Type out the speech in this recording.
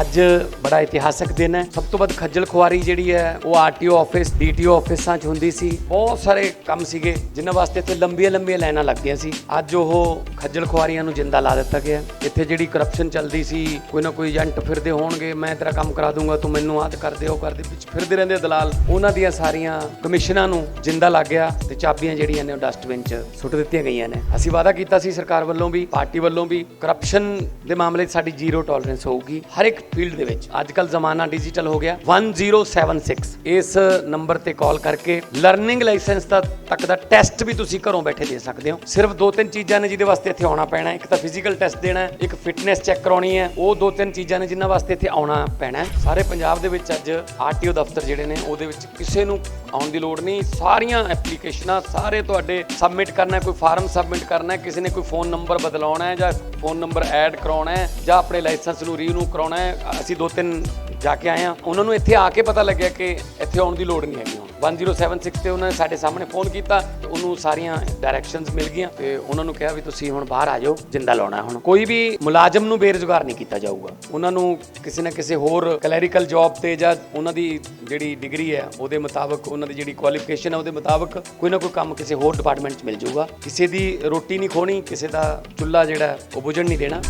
ਅੱਜ ਬੜਾ ਇਤਿਹਾਸਕ ਦਿਨ ਹੈ। ਸਭ ਤੋਂ ਵੱਧ ਖੱਜਲ ਖੁਆਰੀ ਜਿਹੜੀ ਹੈ, ਉਹ ਆਰਟੀਓ ਆਫਿਸ ਡੀਟੀਓ ਆਫਿਸਾਂ 'ਚ ਹੁੰਦੀ ਸੀ। ਬਹੁਤ ਸਾਰੇ ਕੰਮ ਸੀਗੇ, ਜਿਨ੍ਹਾਂ ਵਾਸਤੇ ਇੱਥੇ ਲੰਬੀਆਂ ਲੰਬੀਆਂ ਲਾਈਨਾਂ ਲੱਗਦੀਆਂ ਸੀ। ਅੱਜ ਉਹ ਖੱਜਲ ਖੁਆਰੀਆਂ ਨੂੰ ਜਿੰਦਾ ਲਾ ਦਿੱਤਾ ਗਿਆ ਇੱਥੇ ਜਿਹੜੀ ਕਰਪਸ਼ਨ ਚੱਲਦੀ ਸੀ, ਕੋਈ ਨਾ ਕੋਈ ਏਜੰਟ ਫਿਰਦੇ ਹੋਣਗੇ, ਮੈਂ ਤੇਰਾ ਕੰਮ ਕਰਾ ਦੂੰਗਾ, ਤੂੰ ਮੈਨੂੰ ਆਹ ਕਰਦੇ ਉਹ ਕਰਦੇ ਵਿੱਚ ਫਿਰਦੇ ਰਹਿੰਦੇ ਦਲਾਲ। ਉਹਨਾਂ ਦੀਆਂ ਸਾਰੀਆਂ ਕਮਿਸ਼ਨਾਂ ਨੂੰ ਜਿੰਦਾ ਲੱਗ ਗਿਆ ਤੇ ਚਾਬੀਆਂ ਜਿਹੜੀਆਂ ਨੇ ਉਹ ਡਸਟਬਿਨ 'ਚ ਸੁੱਟ ਦਿੱਤੀਆਂ ਗਈਆਂ ਨੇ। ਅਸੀਂ ਵਾਅਦਾ ਕੀਤਾ ਸੀ ਸਰਕਾਰ ਵੱਲੋਂ ਵੀ, ਪਾਰਟੀ ਵੱਲੋਂ ਵੀ ਕਰਪਸ਼ਨ ਦੇ ਮਾਮਲੇ 'ਚ ਸਾਡੀ ਜ਼ੀਰੋ ਟੋਲਰੈਂਸ ਹੋਊਗੀ। ਹਰ ਇੱਕ ਫੀਲਡ ਦੇ ਵਿੱਚ। ਅੱਜ ਕੱਲ ਜ਼ਮਾਨਾ ਡਿਜੀਟਲ ਹੋ ਗਿਆ। 1076 ਇਸ ਨੰਬਰ ਤੇ ਕਾਲ ਕਰਕੇ ਲਰਨਿੰਗ ਲਾਇਸੈਂਸ ਦਾ ਤੱਕ ਦਾ ਟੈਸਟ ਵੀ ਤੁਸੀਂ ਘਰੋਂ ਬੈਠੇ ਦੇ ਸਕਦੇ ਹੋ। ਸਿਰਫ ਦੋ ਤਿੰਨ ਚੀਜ਼ਾਂ ਨੇ ਜਿਹਦੇ ਵਾਸਤੇ ਇੱਥੇ ਆਉਣਾ ਪੈਣਾ ਇੱਕ ਤਾਂ ਫਿਜ਼ੀਕਲ ਟੈਸਟ ਦੇਣਾ ਇੱਕ ਫਿਟਨੈਸ ਚੈੱਕ ਕਰਾਉਣੀ ਹੈ। ਉਹ ਦੋ ਤਿੰਨ ਚੀਜ਼ਾਂ ਨੇ ਜਿਨ੍ਹਾਂ ਵਾਸਤੇ ਇੱਥੇ ਆਉਣਾ ਪੈਣਾ ਸਾਰੇ ਪੰਜਾਬ ਦੇ ਵਿੱਚ ਅੱਜ ਆਰਟੀਓ ਦਫ਼ਤਰ ਜਿਹੜੇ ਨੇ, ਉਹਦੇ ਵਿੱਚ ਕਿਸੇ ਨੂੰ ਆਉਣ ਦੀ ਲੋੜ ਨਹੀਂ। ਸਾਰੀਆਂ ਐਪਲੀਕੇਸ਼ਨਾਂ ਸਾਰੇ ਤੁਹਾਡੇ ਸਬਮਿਟ ਕਰਨਾ ਕੋਈ ਫਾਰਮ ਸਬਮਿਟ ਕਰਨਾ ਕਿਸੇ ਨੇ ਕੋਈ ਫੋਨ ਨੰਬਰ ਬਦਲਾਉਣਾ ਹੈ ਜਾਂ ਫੋਨ ਨੰਬਰ ਐਡ ਕਰਾਉਣਾ ਹੈ ਜਾਂ ਆਪਣੇ ਲਾਇਸੈਂਸ ਨੂੰ ਰੀਨਿਊ ਕਰਾਉਣਾ ਹੈ। ਅਸੀਂ ਦੋ ਤਿੰਨ ਜਾ ਕੇ ਆਏ ਆ ਉਹਨਾਂ ਨੂੰ ਇੱਥੇ ਆ ਕੇ ਪਤਾ ਲੱਗਿਆ ਕਿ ਇੱਥੇ ਆਉਣ ਦੀ ਲੋੜ ਨਹੀਂ ਹੈਗੀ 1076 ਤੇ ਉਹਨਾਂ ਨੇ ਸਾਡੇ ਸਾਹਮਣੇ ਫੋਨ ਕੀਤਾ ਤੇ ਉਹਨੂੰ ਸਾਰੀਆਂ ਡਾਇਰੈਕਸ਼ਨਸ ਮਿਲ ਗਈਆਂ ਤੇ ਉਹਨਾਂ ਨੂੰ ਕਿਹਾ ਵੀ ਤੁਸੀਂ ਹੁਣ ਬਾਹਰ ਆ ਜਾਓ, ਜਿੰਦਾ ਲਾਉਣਾ ਹੁਣ। ਕੋਈ ਵੀ ਮੁਲਾਜ਼ਮ ਨੂੰ ਬੇਰੁਜ਼ਗਾਰ ਨਹੀਂ ਕੀਤਾ ਜਾਊਗਾ। ਉਹਨਾਂ ਨੂੰ ਕਿਸੇ ਨਾ ਕਿਸੇ ਹੋਰ ਕਲੈਰੀਕਲ ਜੌਬ ਤੇ ਜਾਂ ਉਹਨਾਂ ਦੀ ਜਿਹੜੀ ਡਿਗਰੀ ਹੈ, ਉਹਦੇ ਮੁਤਾਬਕ ਉਹਨਾਂ ਦੀ ਜਿਹੜੀ ਕੁਆਲੀਫਿਕੇਸ਼ਨ ਹੈ, ਉਹਦੇ ਮੁਤਾਬਕ ਕੋਈ ਨਾ ਕੋਈ ਕੰਮ ਕਿਸੇ ਹੋਰ ਡਿਪਾਰਟਮੈਂਟ 'ਚ ਮਿਲ ਜਾਊਗਾ। ਕਿਸੇ ਦੀ ਰੋਟੀ ਨਹੀਂ ਖੋਣੀ, ਕਿਸੇ ਦਾ ਚੁੱਲ੍ਹਾ ਜਿਹੜਾ ਉਹ ਬੁਝਣ ਨਹੀਂ ਦੇਣਾ।